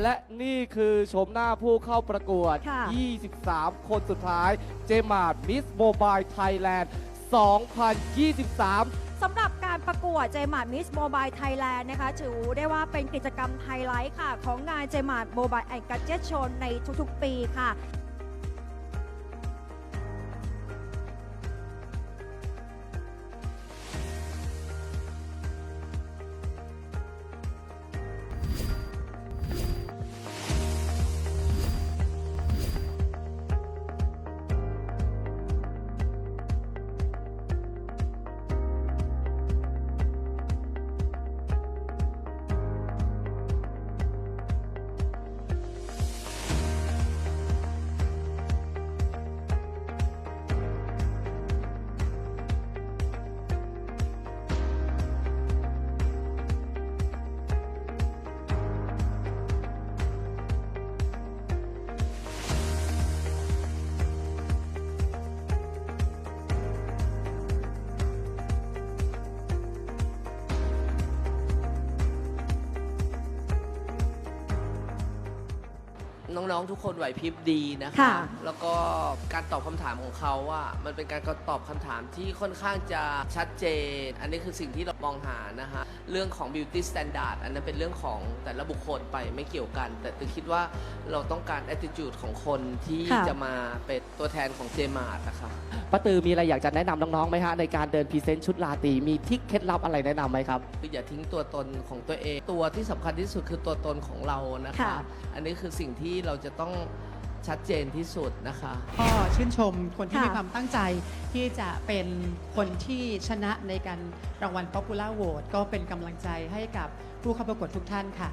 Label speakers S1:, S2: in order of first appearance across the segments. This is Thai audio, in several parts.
S1: และนี่คือชมหน้าผู้เข้าประกวด
S2: ค่ะ
S1: 23 คนสุดท้าย เจมาร์มิสโมบายไทยแลนด์ 2023
S2: สำหรับการประกวดเจมาร์มิสโมบายไทยแลนด์นะคะถือได้ว่าเป็นกิจกรรมไฮไลท์ค่ะ ของงานเจมาร์โมบายแอนด์กัจเจตโชนในทุกๆ ปีค่ะ
S3: น้องๆทุกคนไหวพริบดีนะคะ
S2: ค่ะ
S3: แล้วก็การตอบคำถามของเขาว่ามันเป็นการตอบคำถามที่ค่อนข้างจะชัดเจน อันนี้คือสิ่งที่เรามองหานะคะเรื่องของ beauty standard อันนั้นเป็นเรื่องของแต่ละบุคคลไปไม่เกี่ยวกัน แต่ตือคิดว่าเราต้องการ attitude ของคนที่
S2: ค่ะ
S3: จะมาเป็นตัวแทนของเจมาร์นะคะ
S1: ป้าตือมีอะไรอยากจะแนะนำน้องๆไหมฮะในการเดินพรีเซนต์ชุดราตรีมีทริกเคล็ดลับอะไรแนะนำไหมครับ
S3: คืออย่าทิ้งตัวตนของตัวเอง ตัวที่สำคัญที่สุดคือตัวตนของเรานะคะ
S2: ค่ะ
S3: อันนี้คือสิ่งที่เราจะต้องชัดเจนที่สุดนะคะ
S4: ก็ชื่นชมคนที่
S2: ค่ะ
S4: มีความตั้งใจที่จะเป็นคนที่ชนะในการรางวัล Popular Vote ก็เป็นกำลังใจให้กับผู้เข้าประกวดทุกท่านค่ะ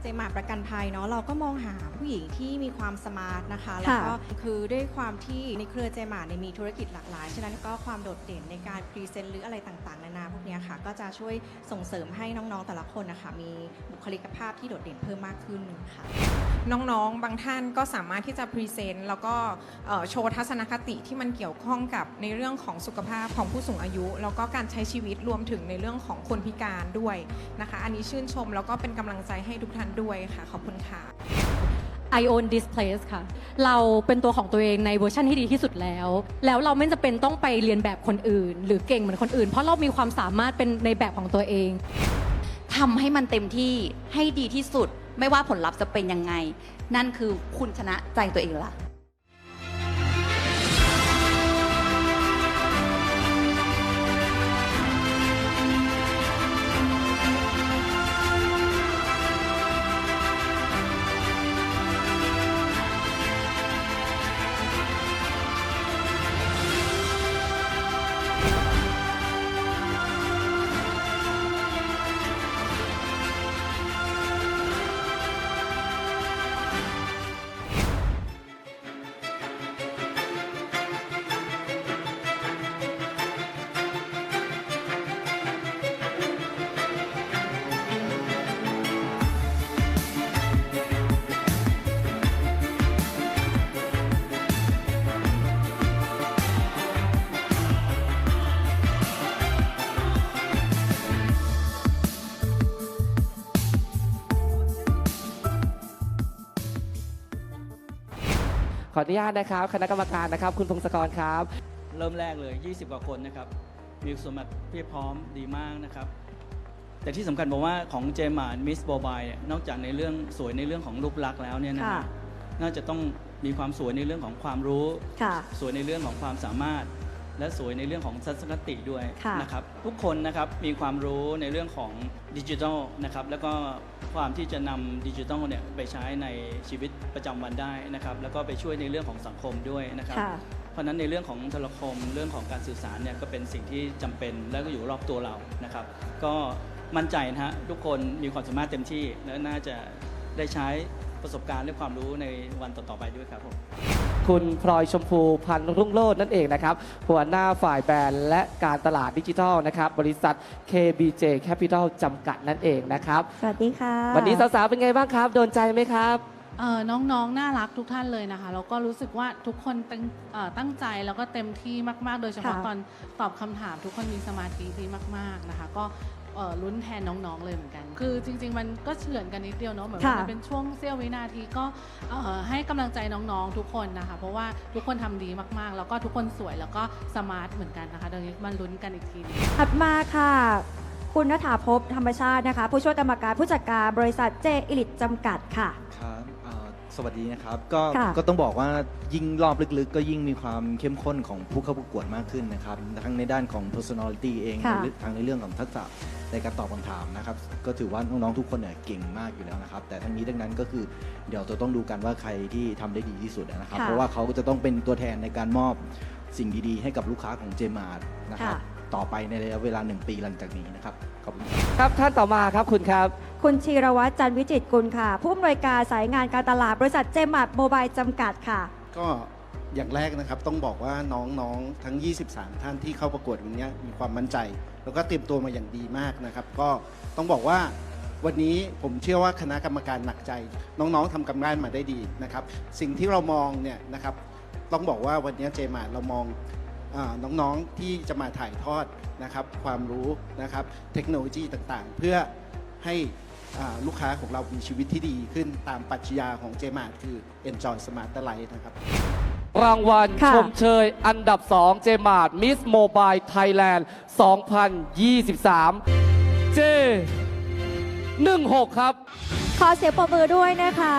S5: เจมาร์ประกันภัยเนาะเราก็มองหาผู้หญิงที่มีความสมาร์ทนะคะ แล้วก็คือด้วยความที่ในเครือเจมาร์เนี่ยมีธุรกิจหลากหลาย ฉะนั้นก็ความโดดเด่นในการพรีเซนต์หรืออะไรต่างๆนานาพวกเนี้ยค่ะ ก็จะช่วยส่งเสริมให้น้องๆแต่ละคนนะคะ มีบุคลิกภาพที่โดดเด่นเพิ่มมากขึ้นค่ะ
S6: น้องๆ บางท่านก็สามารถที่จะพรีเซนต์แล้วก็เอ่อโชว์ทัศนคติที่มันเกี่ยวข้องกับในเรื่องของสุขภาพของผู้สูงอายุ แล้วก็การใช้ชีวิตรวมถึงในเรื่องของคนพิการด้วยนะคะ อันนี้ชื่นชมแล้วก็เป็นกำลังใจให้ทุกท่านด้วยค่ะ ขอบคุณค่ะ
S7: I own this place ค่ะ เราเป็นตัวของตัวเองในเวอร์ชันที่ดีที่สุดแล้ว แล้วเราไม่จำเป็นต้องไปเรียนแบบคนอื่น หรือเก่งเหมือนคนอื่น เพราะเรามีความสามารถเป็นในแบบของตัวเอง
S8: ทำให้มันเต็มที่ให้ดีที่สุด ไม่ว่าผลลัพธ์จะเป็นยังไง นั่นคือคุณชนะใจตัวเองละ
S1: ออนุญาตนะครับ คณะกรรมการนะครับ คุณพงศกรครับ
S9: เริ่มแรกเลย 20 กว่าคนนะครับ มีสมบัติเพียบพร้อมดีมากนะครับ แต่ที่สำคัญบอกว่าของเจมานมิสโบบายนอกจากในเรื่องสวยในเรื่องของรูปลักษณ์แล้วเนี่ยนะ
S2: ค่ะ
S9: ฮะน่าจะต้องมีความสวยในเรื่องของความรู้
S2: ค่ะ
S9: สวยในเรื่องของความสามารถ และสวยในเรื่องของทัศนคติด้วย
S2: ค่ะ
S9: นะครับทุกคนนะครับมีความรู้ในเรื่องของดิจิทัลนะครับแล้วก็ความที่จะนำดิจิทัลเนี่ยไปใช้ในชีวิตประจำวันได้นะครับแล้วก็ไปช่วยในเรื่องของสังคมด้วยนะครับ
S2: ค่ะ
S9: เพราะฉะนั้นในเรื่องของโทรคมเรื่องของการสื่อสารเนี่ยก็เป็นสิ่งที่จำเป็นแล้วก็อยู่รอบตัวเรานะครับ ก็มั่นใจนะฮะทุกคนมีความสามารถเต็มที่ และน่าจะได้ใช้ประสบการณ์และความรู้ในวันต่อๆไปด้วยครับผม
S1: คุณพลอยชมพูพันธ์รุ่งโรจน์นั่นเองนะครับ หัวหน้าฝ่ายแบรนด์และการตลาดดิจิทัลนะครับ บริษัท KBJ Capital จำกัดนั่นเองนะครับ
S2: สวัสดีค่ะ
S1: วันนี้สาวๆ เป็นไงบ้างครับ โดนใจไหมครับ
S10: เอ่อน้องๆ น่ารักทุกท่านเลยนะคะ แล้วก็รู้สึกว่าทุกคนตั้งเอ่อตั้งใจแล้วก็เต็มที่มาก ๆ โดยเฉพาะ
S2: ค่ะ
S10: ตอนตอบคำถามทุกคนมีสมาธิดีมาก ๆ นะคะ ก็ เอ่อลุ้นแทนน้องๆเลยเหมือนกัน คือจริง ๆ มันก็เฉือนกันนิดเดียวเนาะเหมือน
S2: ค่ะ
S10: ว่ามันเป็นช่วงเสี้ยววินาทีก็เอ่อให้กำลังใจน้องๆทุกคนนะคะ เพราะว่าทุกคนทำดีมากๆ แล้วก็ทุกคนสวยแล้วก็สมาร์ทเหมือนกันนะคะเดี๋ยวนี้มันลุ้นกันอีกทีหนึง
S2: ถัดมาค่ะ คุณณฐาภพธรรมชาตินะคะ ผู้ช่วยกรรมการผู้จัดการบริษัทเจอิลิตจำกัดค่ะ
S11: ครับเอ่อส วัสดีนะครับ ก็
S2: ค่ะ
S11: ก็ต้องบอกว่ายิ่งรอบลึกๆ ก็ยิ่งมีความเข้มข้นของผู้เข้าประกวดมากขึ้นนะครับทั้งในด้านของ personality เอง
S2: ค่ะ
S11: ในเรื่องทั้งในเรื่องของทักษะในการตอบคำถามนะครับ ก็ถือว่าน้องๆทุกคนเนี่ยเก่งมากอยู่แล้วนะครับ แต่ทั้งนี้ทั้งนั้นก็คือเดี๋ยวจะต้องดูกันว่าใครที่ทำได้ดีที่สุดนะครับ
S2: ค่ะ
S11: เพราะว่าเขาก็จะต้องเป็นตัวแทนในการมอบสิ่งดีๆ ให้กับลูกค้าของเจมาร์นะครับ
S2: ค่ะ
S11: ต่อไปในระยะเวลาหนึ่งปีหลังจากนี้นะครับขอบคุณครับ
S1: ครับท่านต่อมาครับคุณครับ
S2: คุณชีรวัตรจันวิจิตกุลค่ะ ผู้อำนวยการสายงานการตลาดบริษัทเจมาร์โมบายจำกัดค่ะ
S12: ก็อย่างแรกนะครับต้องบอกว่าน้องๆทั้ง 23 ท่านที่เข้าประกวดวันนี้มีความมั่นใจ แล้วก็เตรียมตัวมาอย่างดีมากนะครับ ก็ต้องบอกว่าวันนี้ผมเชื่อว่าคณะกรรมการหนักใจ น้องๆทำกำงานมาได้ดีนะครับ สิ่งที่เรามองเนี่ยนะครับต้องบอกว่าวันนี้เจมาเรามองอน้องๆที่จะมาถ่ายทอดนะครับความรู้นะครับเทคโนโลยีต่างๆ เพื่อให้ ลูกค้าของเรามีชีวิตที่ดีขึ้นตามปรัชญาของเจมาคือ Enjoy Smart Life นะครับ
S1: รางวัล
S2: ค่ะ
S1: ชมเชยอันดับ 2 เจมาร์ดมิสโมบายไทยแลนด์ 2023 เจ 16 ครับ
S2: ขอเสียงปรบมือด้วยนะคะ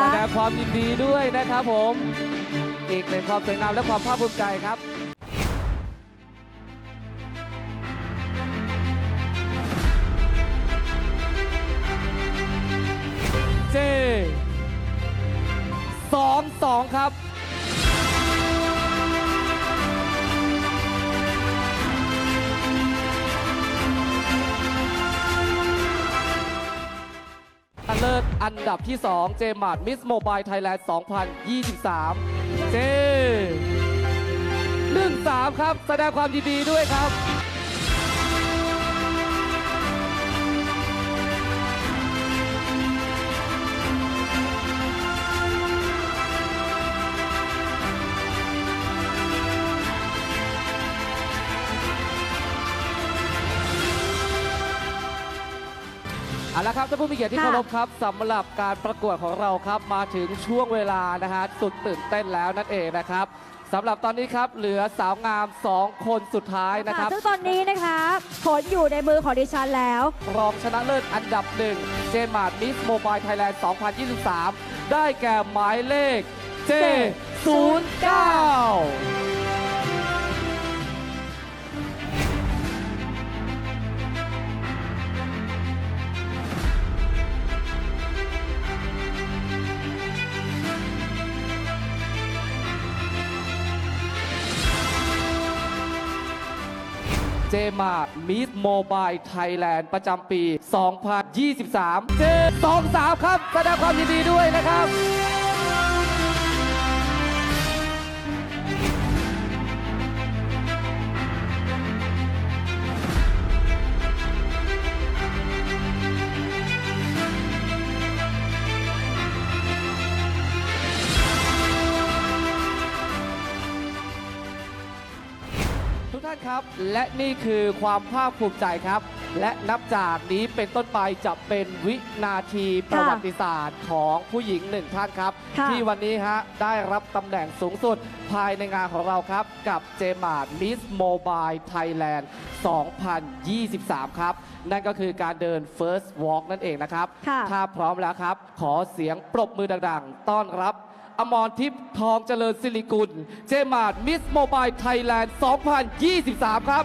S1: แสดงความยินดีด้วยนะครับผม อีกหนึ่งความสวยงามและความภาคภูมิใจครับ 2 ครับเลิศอันดับที่ 2 เจมาร์ดมิสโมบายไทยแลนด์ 2023 เจ 1-3 ครับ แสดงความยินดีด้วยครับ เาละครับท่านผู้มีเกียรติที่เคารพครับสำหรับการประกวดของเราครับมาถึงช่วงเวลานะฮะสุดตื่นเต้นแล้วนั่นเองนะครับสำหรับตอนนี้ครับเหลือสาวงาม 2 คนสุดท้ายนะครับ
S2: ซึ่งตอนนี้นะคะผลอยู่ในมือของดิฉันแล้ว
S1: รองชนะเลิศอันดับหนึ่งเจมาร์มิสโมบายไทยแลนด์ 2023 ได้แก่หมายเลข J09 เจมามิสโมบายไทยแลนด์ประจำปี 2023 เจ23 ครับ แสดงความยินดีด้วยนะครับ และนี่คือความภาคภูมิใจครับ และนับจากนี้เป็นต้นไปจะเป็นวินาทีประวัติศาสตร์ของผู้หญิงหนึ่งท่านครับ
S2: ค่ะ
S1: ที่วันนี้ฮะได้รับตำแหน่งสูงสุดภายในงานของเราครับ กับเจมาร์มิสโมบายไทยแลนด์ 2023 ครับ นั่นก็คือการเดิน First Walk นั่นเองนะครับ
S2: ค่ะ
S1: ถ้าพร้อมแล้วครับ ขอเสียงปรบมือดังๆ ต้อนรับ อมรทิพย์ทองเจริญสิริกุล เจมาร์ดมิสโมบายไทยแลนด์ 2023 ครับ